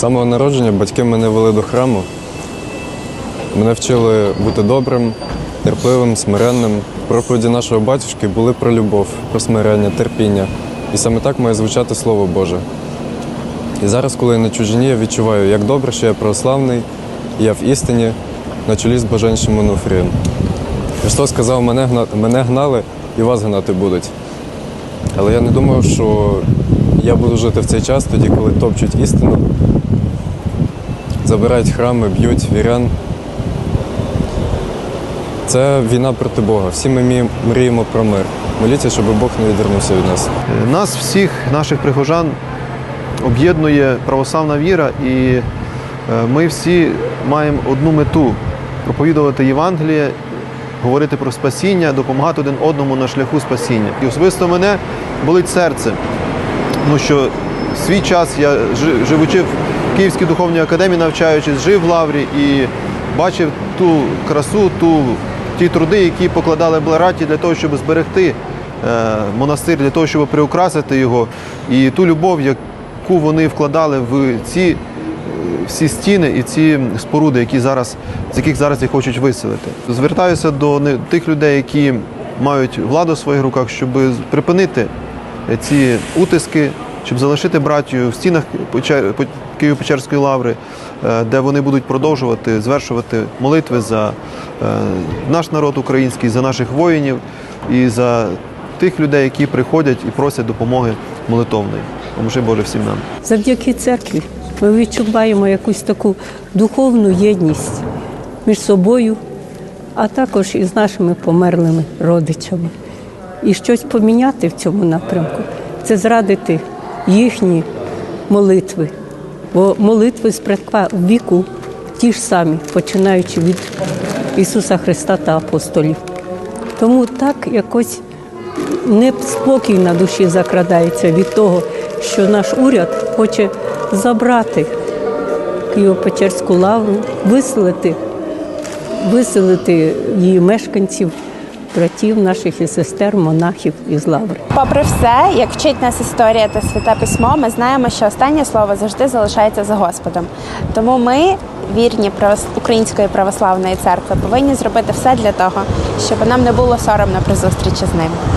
З самого народження батьки мене вели до храму. Мене вчили бути добрим, терпливим, смиренним. Проповіді нашого батюшки були про любов, про смирення, терпіння. І саме так має звучати Слово Боже. І зараз, коли я на чужині, я відчуваю, як добре, що я православний, і я в істині на чолі з блаженнішим Онуфрієм. Христос сказав, мене, гна... мене гнали і вас гнати будуть. Але я не думав, що я буду жити в цей час, тоді, коли топчуть істину, забирають храми, б'ють вірян. Це війна проти Бога. Всі ми мріємо про мир. Моліться, щоб Бог не відвернувся від нас. Нас всіх, наших прихожан, об'єднує православна віра, і е, ми всі маємо одну мету проповідувати Євангеліє, говорити про спасіння, допомагати один одному на шляху спасіння. І особисто мене болить серце, тому що свій час я жи- живучи Київській духовній академії, навчаючись, жив в Лаврі і бачив ту красу, ту, ті труди, які покладали блараті для того, щоб зберегти е, монастир, для того, щоб приукрасити його, і ту любов, яку вони вкладали в ці е, всі стіни і ці споруди, які зараз, з яких зараз їх хочуть виселити. Звертаюся до тих людей, які мають владу в своїх руках, щоб припинити ці утиски, щоб залишити братію в стінах Києво-Печерської лаври, е, де вони будуть продовжувати звершувати молитви за е, наш народ український, за наших воїнів і за тих людей, які приходять і просять допомоги молитовної. Поможи Боже всім нам. Завдяки церкві ми відчуваємо якусь таку духовну єдність між собою, а також із нашими померлими родичами. І щось поміняти в цьому напрямку це зрадити їхні молитви. Бо молитви з предка віку ті ж самі, починаючи від Ісуса Христа та апостолів. Тому так якось неспокій на душі закрадається від того, що наш уряд хоче забрати Києво-Печерську лавру, виселити, виселити її мешканців, братів наших і сестер, монахів із лаври. Попри все, як вчить нас історія та святе письмо, ми знаємо, що останнє слово завжди залишається за Господом. Тому ми, вірні Української православної церкви, повинні зробити все для того, щоб нам не було соромно при зустрічі з ним.